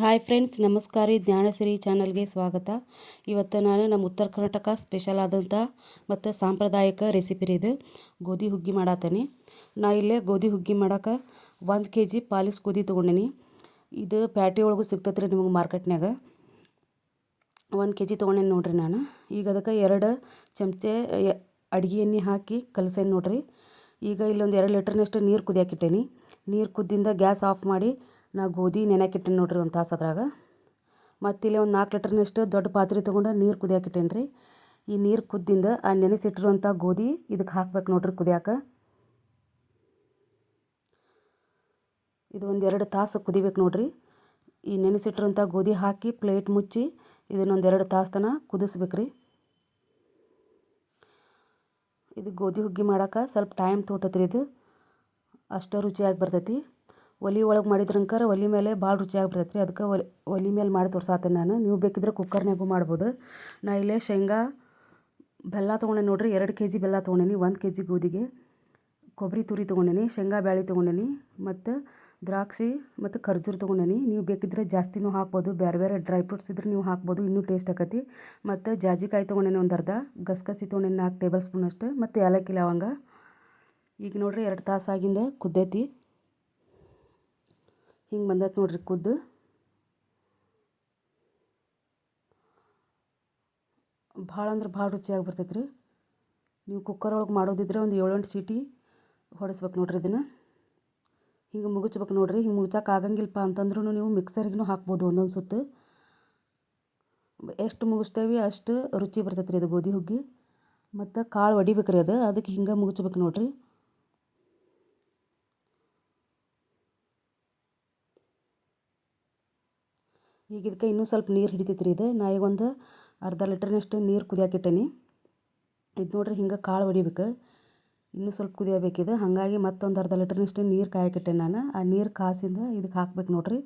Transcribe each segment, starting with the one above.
Hi friends ನಮಸ್ಕಾರ. ಜ್ಞಾನಸಿರಿ ಚಾನಲ್ಗೆ ಸ್ವಾಗತ. ಇವತ್ತು ನಾನು ನಮ್ಮ ಉತ್ತರ ಕರ್ನಾಟಕ ಸ್ಪೆಷಲ್ ಆದಂಥ ಮತ್ತು ಸಾಂಪ್ರದಾಯಿಕ ರೆಸಿಪಿ ರೀ ಇದು. ಗೋಧಿ ಹುಗ್ಗಿ ಮಾಡತ್ತೇನೆ ನಾ ಇಲ್ಲೇ ಗೋಧಿ ಹುಗ್ಗಿ ಮಾಡೋಕೆ ಒಂದು ಕೆ ಜಿ ಪಾಲಿಸ್ ಗೋಧಿ ತೊಗೊಂಡೀನಿ. ಇದು ಪ್ಯಾಟಿ ಒಳಗೂ ಸಿಗ್ತೈತೆ ರೀ ನಿಮಗೆ ಮಾರ್ಕೆಟ್ನಾಗ ಒಂದು ಕೆ ಜಿ ತೊಗೊಂಡೇನಿ ನೋಡಿರಿ ನಾನು. ಈಗ ಅದಕ್ಕೆ ಎರಡು ಚಮಚೆ ಅಡುಗೆ ಎಣ್ಣೆ ಹಾಕಿ ಕಲಸೇನಿ ನೋಡಿರಿ. ಈಗ ಇಲ್ಲೊಂದು ಎರಡು ಲೀಟ್ರ್ನಷ್ಟು ನೀರು ಕುದಿಯಾಕಿಟ್ಟೇನಿ ನೀರು ಕುದ್ದಿಂದ ಗ್ಯಾಸ್ ಆಫ್ ಮಾಡಿ ನಾ ಗೋಧಿ ನೆನೆಯಾಕಿಟ್ಟೇನಿ ನೋಡ್ರಿ ಒಂದು ತಾಸು ಅದ್ರಾಗ. ಮತ್ತು ಇಲ್ಲಿ ಒಂದು ನಾಲ್ಕು ಲೀಟ್ರ್ನಷ್ಟು ದೊಡ್ಡ ಪಾತ್ರೆ ತೊಗೊಂಡು ನೀರು ಕುದಿಯಾಕಿಟ್ಟೇನಿ ರೀ ಈ ನೀರು ಕುದ್ದಿಂದ ಆ ನೆನೆಸಿಟ್ಟಿರುವಂಥ ಗೋಧಿ ಇದಕ್ಕೆ ಹಾಕ್ಬೇಕು ನೋಡ್ರಿ ಕುದಿಯಾಕ. ಇದು ಒಂದು ಎರಡು ತಾಸು ಕುದಿಬೇಕು ನೋಡ್ರಿ. ಈ ನೆನೆಸಿಟ್ಟಿರುವಂಥ ಗೋಧಿ ಹಾಕಿ ಪ್ಲೇಟ್ ಮುಚ್ಚಿ ಇದನ್ನೊಂದು ಎರಡು ತಾಸು ತನಕ ಕುದಿಸ್ಬೇಕು ರೀ ಇದು ಗೋಧಿ ಹುಗ್ಗಿ ಮಾಡೋಕೆ ಸ್ವಲ್ಪ ಟೈಮ್ ತೋತತ್ರಿ ಇದು. ಅಷ್ಟು ರುಚಿಯಾಗಿ ಬರ್ತೈತಿ. ಒಲೆ ಒಳಗೆ ಮಾಡಿದ್ರಂಕರ ಒಲೆ ಮೇಲೆ ಭಾಳ ರುಚಿಯಾಗಿ ಬರ್ತೈತೆ ರೀ ಅದಕ್ಕೆ ಒಲೆ ಒಲೆ ಮೇಲೆ ಮಾಡಿ ತೋರ್ಸಾತೇನೆ ನಾನು. ನೀವು ಬೇಕಿದ್ರೆ ಕುಕ್ಕರ್ನಾಗೂ ಮಾಡ್ಬೋದು. ನಾ ಇಲ್ಲೇ ಶೇಂಗಾ ಬೆಲ್ಲ ತೊಗೊಂಡೆ ನೋಡಿರಿ, ಎರಡು ಕೆ ಜಿ ಬೆಲ್ಲ ತೊಗೊಂಡೇನಿ, ಒಂದು ಕೆ ಜಿ ಗೋಧಿಗೆ. ಕೊಬ್ಬರಿ ತುರಿ ತೊಗೊಂಡೇನಿ, ಶೇಂಗಾ ಬ್ಯಾಳೆ ತೊಗೊಂಡೇನಿ, ಮತ್ತು ದ್ರಾಕ್ಷಿ ಮತ್ತು ಖರ್ಜೂರ ತೊಗೊಂಡೇನಿ. ನೀವು ಬೇಕಿದ್ರೆ ಜಾಸ್ತಿನೂ ಹಾಕ್ಬೋದು ಬೇರೆ ಬೇರೆ ಡ್ರೈ ಫ್ರೂಟ್ಸ್ ಇದ್ರೆ ನೀವು ಹಾಕ್ಬೋದು, ಇನ್ನೂ ಟೇಸ್ಟ್ ಆಕತಿ. ಮತ್ತು ಜಾಜಿಕಾಯಿ ತೊಗೊಂಡೇನಿ ಒಂದು ಅರ್ಧ, ಗಸಗಸಿ ತೊಗೊಂಡೇನಿ ನಾಲ್ಕು ಟೇಬಲ್ ಸ್ಪೂನ್ ಅಷ್ಟು ಮತ್ತು ಏಲಕ್ಕಿ ಲವಂಗ. ಈಗ ನೋಡಿರಿ ಎರಡು ತಾಸು ಆಗಿಂದ ಕುದ್ದೈತಿ. ಹಿಂಗೆ ಬಂದೈತೆ ನೋಡ್ರಿ ಕುದ್ದು ಭಾಳ ಅಂದ್ರೆ ಭಾಳ ರುಚಿಯಾಗಿ ಬರ್ತೈತೆ ರೀ ನೀವು ಕುಕ್ಕರ್ ಒಳಗೆ ಮಾಡೋದಿದ್ರೆ ಒಂದು ಏಳೆಂಟು ಸೀಟಿ ಹೊಡೆಸ್ಬೇಕು ನೋಡ್ರಿ ಇದನ್ನು. ಹಿಂಗೆ ಮುಗಿಸ್ಬೇಕು ನೋಡ್ರಿ, ಹಿಂಗೆ ಮುಗ್ಚಕ್ಕೆ ಆಗಂಗಿಲ್ಲಪ್ಪ ಅಂತಂದ್ರೂ ನೀವು ಮಿಕ್ಸರ್ಗೂ ಹಾಕ್ಬೋದು ಒಂದೊಂದು ಸುತ್ತು. ಎಷ್ಟು ಮುಗಿಸ್ತೇವೆ ಅಷ್ಟು ರುಚಿ ಬರ್ತೈತೆ ರೀ ಇದು ಗೋಧಿ ಹುಗ್ಗಿ. ಮತ್ತು ಕಾಳು ಒಡಿಬೇಕು ರೀ ಅದು, ಅದಕ್ಕೆ ಹಿಂಗೆ ಮುಗಿಸ್ಬೇಕು ನೋಡಿರಿ. ಈಗ ಇದಕ್ಕೆ ಇನ್ನೂ ಸ್ವಲ್ಪ ನೀರು ಹಿಡಿತೈತೆ ರೀ ಇದು. ನಾ ಈಗ ಒಂದು ಅರ್ಧ ಲೀಟ್ರ್ನಷ್ಟು ನೀರು ಕುದಿಯಾಕಿಟ್ಟೇನಿ. ಇದು ನೋಡ್ರಿ ಹಿಂಗೆ ಕಾಳು ಹೊಡಿಬೇಕು ಇನ್ನೂ ಸ್ವಲ್ಪ ಕುದಿಯಬೇಕಿದೆ ಹಾಗಾಗಿ ಮತ್ತೊಂದು ಅರ್ಧ ಲೀಟ್ರ್ನಷ್ಟು ನೀರು ಕಾಯಕಿಟ್ಟೆ ನಾನು. ಆ ನೀರು ಕಾಸಿಂದ ಇದಕ್ಕೆ ಹಾಕ್ಬೇಕು ನೋಡ್ರಿ.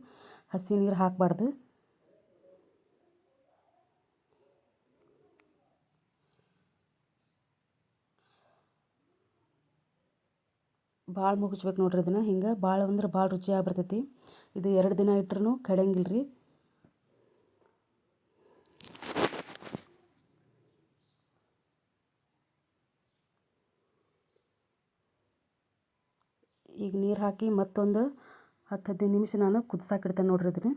ಹಸಿ ನೀರು ಹಾಕಬಾರ್ದು. ಭಾಳ ಮುಗಿಸ್ಬೇಕು ನೋಡ್ರಿ ಇದನ್ನು. ಹಿಂಗೆ ಭಾಳ ಅಂದ್ರೆ ಭಾಳ ರುಚಿಯಾಗಿ ಬರ್ತೈತಿ ಇದು ಎರಡು ದಿನ ಇಟ್ರೂ ಕೆಡಂಗಿಲ್ಲ ರೀ ಈಗ ನೀರು ಹಾಕಿ ಮತ್ತೊಂದು ಹತ್ತು ಹದಿನೈದು ನಿಮಿಷ ನಾನು ಕುದಿಸಾಕಿಡ್ತೇನೆ ನೋಡಿರಿ ಇದನ್ನು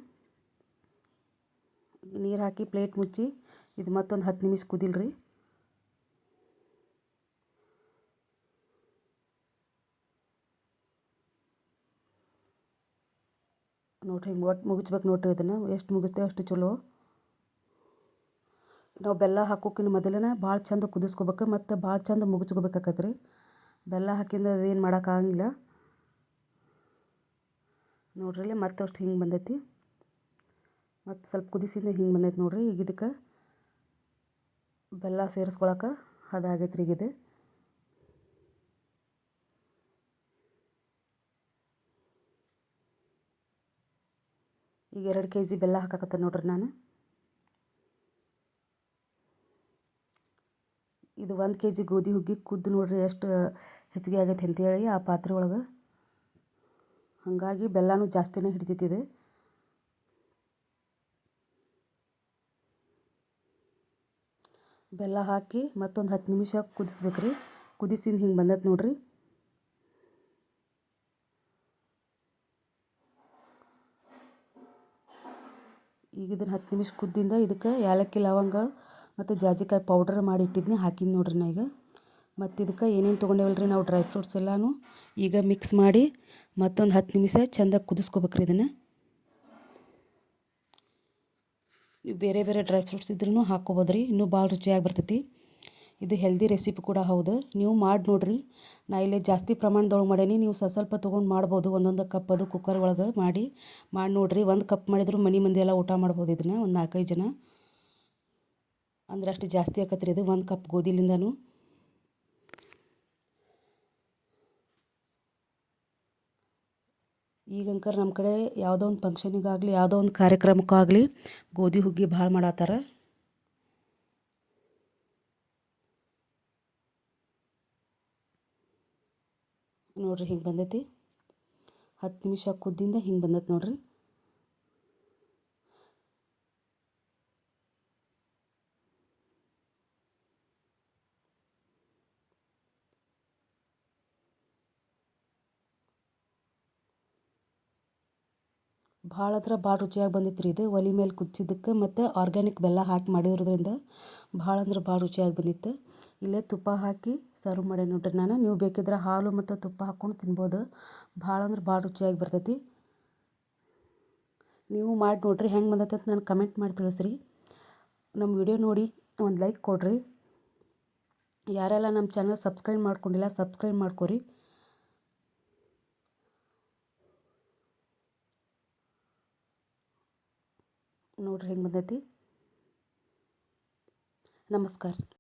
ನೀರು ಹಾಕಿ ಪ್ಲೇಟ್ ಮುಚ್ಚಿ ಇದು ಮತ್ತೊಂದು ಹತ್ತು ನಿಮಿಷ ಕುದಿಲ್ರಿ. ನೋಡಿರಿ ಹಿಂಗೆ ಒಟ್ಟು ಮುಗಿಸ್ಬೇಕು ನೋಡಿರಿ ಇದನ್ನು. ಎಷ್ಟು ಮುಗಿಸ್ತೇವೆ ಅಷ್ಟು ಚಲೋ. ನಾವು ಬೆಲ್ಲ ಹಾಕೋಕ್ಕಿಂತ ಮೊದಲೇ ಭಾಳ ಚಂದ ಕುದಿಸ್ಕೋಬೇಕು ಮತ್ತು ಭಾಳ ಚಂದ ರೀ ಬೆಲ್ಲ ಹಾಕಿಂದ ಅದೇನು ಮಾಡೋಕ್ಕಾಗಂಗಿಲ್ಲ ನೋಡ್ರಿ ಮತ್ತೆ ಅಷ್ಟು ಹಿಂಗೆ ಬಂದೈತಿ. ಮತ್ತು ಸ್ವಲ್ಪ ಕುದಿಸಿಂದ ಹಿಂಗೆ ಬಂದೈತಿ ನೋಡ್ರಿ. ಈಗ ಇದಕ್ಕೆ ಬೆಲ್ಲ ಸೇರಿಸ್ಕೊಳಕ್ಕೆ ಅದಾಗೈತೆ ರೀ ಇದು. ಈಗ ಎರಡು ಕೆ ಜಿ ಬೆಲ್ಲ ಹಾಕಕತ್ತ ನೋಡ್ರಿ ನಾನು. ಇದು ಒಂದು ಕೆ ಜಿ ಗೋಧಿ ಹುಗ್ಗಿ ಕುದ್ದು ನೋಡ್ರಿ ಎಷ್ಟು ಹೆಚ್ಚಿಗೆ ಆಗೈತೆ ಅಂತೇಳಿ ಆ ಪಾತ್ರೆ ಒಳಗೆ. ಹಾಗಾಗಿ ಬೆಲ್ಲನೂ ಜಾಸ್ತಿನೇ ಹಿಡಿತೈತಿ ಇದು ಬೆಲ್ಲ ಹಾಕಿ ಮತ್ತೊಂದು ಹತ್ತು ನಿಮಿಷ ಕುದಿಸ್ಬೇಕು ರೀ ಕುದಿಸಿಂದ ಹಿಂಗೆ ಬಂದೈತೆ ನೋಡ್ರಿ. ಈಗ ಇದನ್ನು ಹತ್ತು ನಿಮಿಷ ಕುದ್ದಿಂದ ಇದಕ್ಕೆ ಏಲಕ್ಕಿ, ಲವಂಗ ಮತ್ತು ಜಾಜಿಕಾಯಿ ಪೌಡ್ರ್ ಮಾಡಿ ಇಟ್ಟಿದ್ನಿ. ಹಾಕಿದ್ ನೋಡ್ರಿ ನಾ ಈಗ. ಮತ್ತು ಇದಕ್ಕೆ ಏನೇನು ತೊಗೊಂಡೇವಲ್ರಿ ನಾವು ಡ್ರೈ ಫ್ರೂಟ್ಸ್ ಎಲ್ಲನೂ? ಈಗ ಮಿಕ್ಸ್ ಮಾಡಿ ಮತ್ತೊಂದು ಹತ್ತು ನಿಮಿಷ ಚೆಂದಾಗಿ ಕುದಿಸ್ಕೋಬೇಕ್ರಿ ಇದನ್ನು. ನೀವು ಬೇರೆ ಬೇರೆ ಡ್ರೈ ಫ್ರೂಟ್ಸ್ ಇದ್ರೂ ಹಾಕ್ಕೋಬೋದು ರೀ ಇನ್ನೂ ಭಾಳ ರುಚಿಯಾಗಿ ಬರ್ತೈತಿ. ಇದು ಹೆಲ್ದಿ ರೆಸಿಪಿ ಕೂಡ ಹೌದು. ನೀವು ಮಾಡಿ ನೋಡಿರಿ. ನಾ ಇಲ್ಲೇ ಜಾಸ್ತಿ ಪ್ರಮಾಣದೊಳಗೆ ಮಾಡೇನಿ, ನೀವು ಸ ಸ್ವಲ್ಪ ತೊಗೊಂಡು ಮಾಡ್ಬೋದು. ಒಂದೊಂದು ಕಪ್ ಅದು ಕುಕ್ಕರ್ ಒಳಗೆ ಮಾಡಿ ಮಾಡಿ ನೋಡಿರಿ. ಒಂದು ಕಪ್ ಮಾಡಿದ್ರು ಮನೆ ಮಂದಿ ಎಲ್ಲ ಊಟ ಮಾಡ್ಬೋದು ಇದನ್ನು, ಒಂದು ನಾಲ್ಕೈದು ಜನ. ಅಂದ್ರೆ ಅಷ್ಟು ಜಾಸ್ತಿ ಆಕತ್ರಿ ಇದು, ಒಂದು ಕಪ್ ಗೋಧಿಲಿಂದನೂ. ಈಗಂಕರ್ ನಮ್ಮ ಕಡೆ ಯಾವುದೋ ಒಂದು ಫಂಕ್ಷನಿಗಾಗಲಿ ಯಾವುದೋ ಒಂದು ಕಾರ್ಯಕ್ರಮಕ್ಕಾಗಲಿ ಗೋಧಿ ಹುಗ್ಗಿ ಭಾಳ ಮಾಡತ್ತಾರ ನೋಡ್ರಿ ಹಿಂಗೆ ಬಂದೈತಿ. ಹತ್ತು ನಿಮಿಷ ಕುದ್ದಿಂದ ಹಿಂಗೆ ಬಂದೈತೆ ನೋಡ್ರಿ. ಭಾಳ ಅಂದ್ರೆ ಭಾಳ ರುಚಿಯಾಗಿ ಬಂದಿತ್ತು ರೀ ಇದು. ಒಲೆ ಮೇಲೆ ಕುದಿಸಿದ್ದಕ್ಕೆ ಮತ್ತು ಆರ್ಗ್ಯಾನಿಕ್ ಬೆಲ್ಲ ಹಾಕಿ ಮಾಡಿರೋದ್ರಿಂದ ಭಾಳ ಅಂದ್ರೆ ಭಾಳ ರುಚಿಯಾಗಿ ಬಂದಿತ್ತು. ಇಲ್ಲೇ ತುಪ್ಪ ಹಾಕಿ ಸರ್ವ್ ಮಾಡಿ ನೋಡ್ರಿ ನಾನು. ನೀವು ಬೇಕಿದ್ರೆ ಹಾಲು ಮತ್ತು ತುಪ್ಪ ಹಾಕ್ಕೊಂಡು ತಿನ್ಬೋದು. ಭಾಳ ಅಂದ್ರೆ ಭಾಳ ರುಚಿಯಾಗಿ ಬರ್ತೈತಿ. ನೀವು ಮಾಡಿ ನೋಡ್ರಿ ಹೆಂಗೆ ಬಂದೈತೆ ಅಂತ ನಾನು ಕಮೆಂಟ್ ಮಾಡಿ ತಿಳಿಸ್ರಿ. ನಮ್ಮ ವಿಡಿಯೋ ನೋಡಿ ಒಂದು ಲೈಕ್ ಕೊಡ್ರಿ. ಯಾರೆಲ್ಲ ನಮ್ಮ ಚಾನಲ್ ಸಬ್ಸ್ಕ್ರೈಬ್ ಮಾಡ್ಕೊಂಡಿಲ್ಲ ಸಬ್ಸ್ಕ್ರೈಬ್ ಮಾಡ್ಕೊರಿ. ನೋಡ್ರಿ ಹೆಂಗೆ ಬಂದೈತಿ. ನಮಸ್ಕಾರ.